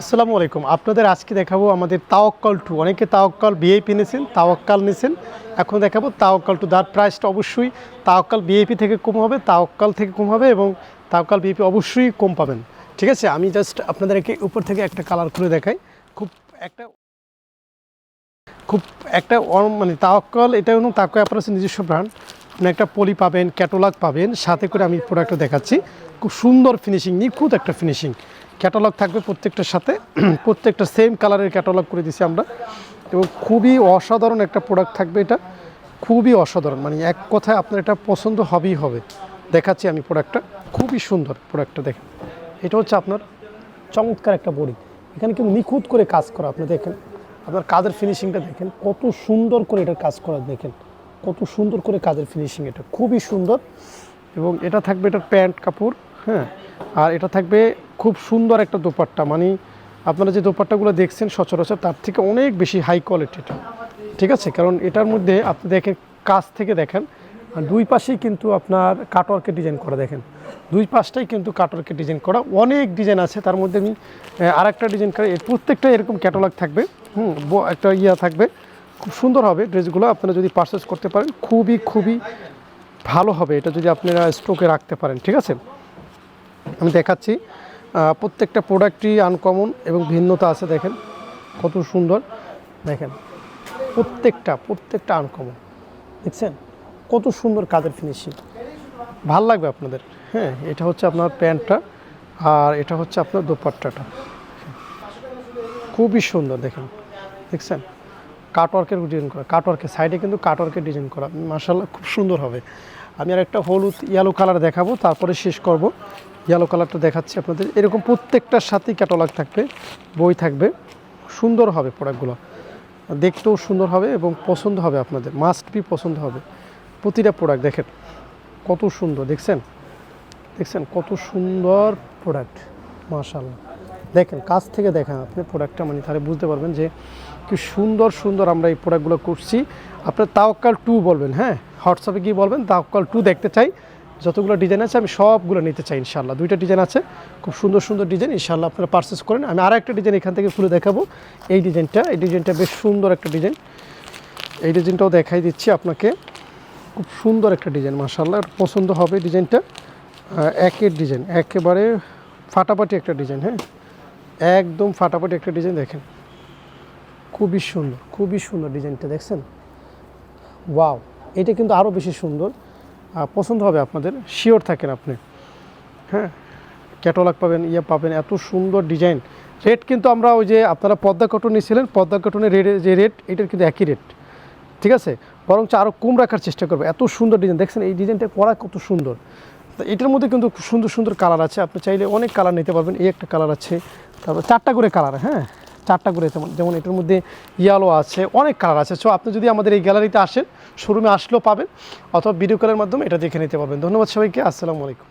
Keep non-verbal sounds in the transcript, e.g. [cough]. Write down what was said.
আসসালামু আলাইকুম। আপনাদের আজকে দেখাবো আমাদের তাওয়াক্কাল টু। অনেকে তাওয়াক্কাল বিএপি নিয়েছেন তাওয়াক্কাল নিয়েছেন এখন দেখাবো তাওয়াক্কাল টু। তার প্রাইসটা অবশ্যই তাওয়াক্কাল বিএপি থেকে কম হবে, তাওয়াক্কাল থেকে কম হবে এবং তাওয়াক্কাল বিএপি অবশ্যই কম পাবেন। ঠিক আছে, আমি জাস্ট আপনাদেরকে উপর থেকে একটা কালার খুলে দেখাই। খুব একটা খুব একটা মানে তাওয়াক্কাল, এটা এবং তাকে আপনার নিজস্ব ব্র্যান্ড আপনি একটা পলি পাবেন, ক্যাটালগ পাবেন, সাথে করে আমি প্রোডাক্টটা দেখাচ্ছি। খুব সুন্দর ফিনিশিং নিখুঁত একটা ফিনিশিং ক্যাটালগ থাকবে প্রত্যেকটার সাথে। [clears throat] প্রত্যেকটা সেম কালারের ক্যাটালগ করে দিছি আমরা। এবং খুবই অসাধারণ একটা প্রোডাক্ট থাকবে এটা। খুবই অসাধারণ মানে এক কথায় আপনার এটা পছন্দ হবেই হবে। দেখাচ্ছি আমি প্রোডাক্টটা খুবই সুন্দর প্রোডাক্টটা দেখেন। এটা হচ্ছে আপনার চমৎকার একটা বড়ি। এখানে কিন্তু নিখুঁত করে কাজ করা, আপনি দেখেন। আপনার কাজের ফিনিশিংটা দেখেন, কত সুন্দর করে এটার কাজ করা, দেখেন। কত সুন্দর করে কাজের ফিনিশিং এটা। খুবই সুন্দর। এবং এটা থাকবে এটার প্যান্ট কাপড় হ্যাঁ? আর এটা থাকবে খুব সুন্দর একটা দোপাট্টা। মানে আপনারা যে দোপাট্টাগুলো দেখছেন সচরাচর, তার থেকে অনেক বেশি হাই কোয়ালিটিটা ঠিক আছে? কারণ এটার মধ্যে আপনি দেখেন কাজ থেকে দেখেন দুই পাশেই কিন্তু আপনার কাটওয়ার্কের ডিজাইন করা দেখেন। দুই পাশটাই কিন্তু কাটওয়ার্কের ডিজাইন করা। অনেক ডিজাইন আছে। তার মধ্যে আমি আর একটা ডিজাইন করে। প্রত্যেকটা এরকম ক্যাটালগ থাকবে। হুম একটা ইয়া থাকবে। খুব সুন্দর হবে ড্রেসগুলো। আপনারা যদি পারচেস করতে পারেন, খুবই খুবই ভালো হবে। এটা যদি আপনারা স্টকে রাখতে পারেন, ঠিক আছে? আমি দেখাচ্ছি। প্রত্যেকটা প্রোডাক্টই আনকমন এবং ভিন্নতা আছে, দেখেন। কত সুন্দর। দেখেন, প্রত্যেকটা প্রত্যেকটা আনকমন দেখছেন? কত সুন্দর কাজের ফিনিশিং ভালো লাগবে আপনাদের। হ্যাঁ এটা হচ্ছে আপনার প্যান্টটা আর এটা হচ্ছে আপনার দোপাট্টাটা। খুবই সুন্দর, দেখেন। দেখছেন? কাটওয়ার্কের ডিজাইন করা, কাটওয়ার্কের সাইডে কিন্তু কাটওয়ার্কের ডিজাইন করা মার্শাল্লাহ খুব সুন্দর হবে। আমি আর একটা হলুদ ইয়েলো কালার দেখাবো, তারপরে শেষ করব। ইয়েলো কালারটা দেখাচ্ছি আপনাদের। এরকম প্রত্যেকটার সাথেই ক্যাটালগ থাকবে, বই থাকবে। সুন্দর হবে প্রোডাক্টগুলো দেখতেও সুন্দর হবে এবং পছন্দ হবে আপনাদের। মাস্ট বি পছন্দ হবে। প্রতিটা প্রোডাক্ট দেখেন, কত সুন্দর, দেখছেন? দেখছেন কত সুন্দর প্রোডাক্ট মাশাল্লাহ দেখেন, কাছ থেকে দেখেন আপনি প্রোডাক্টটা মানে তাহলে বুঝতে পারবেন যে কি সুন্দর সুন্দর আমরা এই প্রোডাক্টগুলো করছি। আপনার তাওকাল টু বলবেন হ্যাঁ? হোয়াটসঅ্যাপে গিয়ে বলবেন তাওকাল টু দেখতে চাই। যতগুলো ডিজাইন আছে, আমি সবগুলো নিতে চাই ইনশাল্লাহ দুইটা ডিজাইন আছে, খুব সুন্দর সুন্দর ডিজাইন ইনশাল্লাহ আপনারা পারচেস করেন। আমি আর একটা ডিজাইন এখান থেকে খুলে দেখাবো। এই ডিজাইনটা এই ডিজাইনটা বেশ সুন্দর একটা ডিজাইন এই ডিজাইনটাও দেখাই দিচ্ছি আপনাকে। খুব সুন্দর একটা ডিজাইন মাশাল্লাহ পছন্দ হবে ডিজাইনটা একের ডিজাইন একেবারে ফাটাফাটি একটা ডিজাইন হ্যাঁ? একদম ফাটাফাটি একটা ডিজাইন দেখেন। খুবই সুন্দর খুবই সুন্দর ডিজাইনটা দেখছেন? ওয়াও, এটা কিন্তু আরও বেশি সুন্দর। পছন্দ হবে আপনাদের, শিওর থাকেন আপনি। হ্যাঁ ক্যাটালগ পাবেন ইয়ে পাবেন, এত সুন্দর ডিজাইন। রেট কিন্তু আমরা ওই যে আপনারা পদ্মা কটন নিয়েছিলেন, পদ্মা কটনের রেটের যে রেট এটার কিন্তু একই রেট ঠিক আছে? বরঞ্চ আরও কম রাখার চেষ্টা করব। এত সুন্দর ডিজাইন, দেখছেন? এই ডিজাইনটা করা কত সুন্দর। এটার মধ্যে কিন্তু সুন্দর সুন্দর কালার আছে। আপনি চাইলে অনেক কালার নিতে পারবেন। এই একটা কালার আছে। তারপর চারটা করে কালার হ্যাঁ? চারটা করে যেমন যেমন এটার মধ্যে ইয়ালো আছে, অনেক কালার আছে। সো আপনি যদি আমাদের এই গ্যালারিতে আসেন শোরুমে আসলেও পাবেন, অথবা ভিডিও কলের মাধ্যমে এটা দেখে নিতে পারবেন। ধন্যবাদ সবাইকে, আসসালামু আলাইকুম।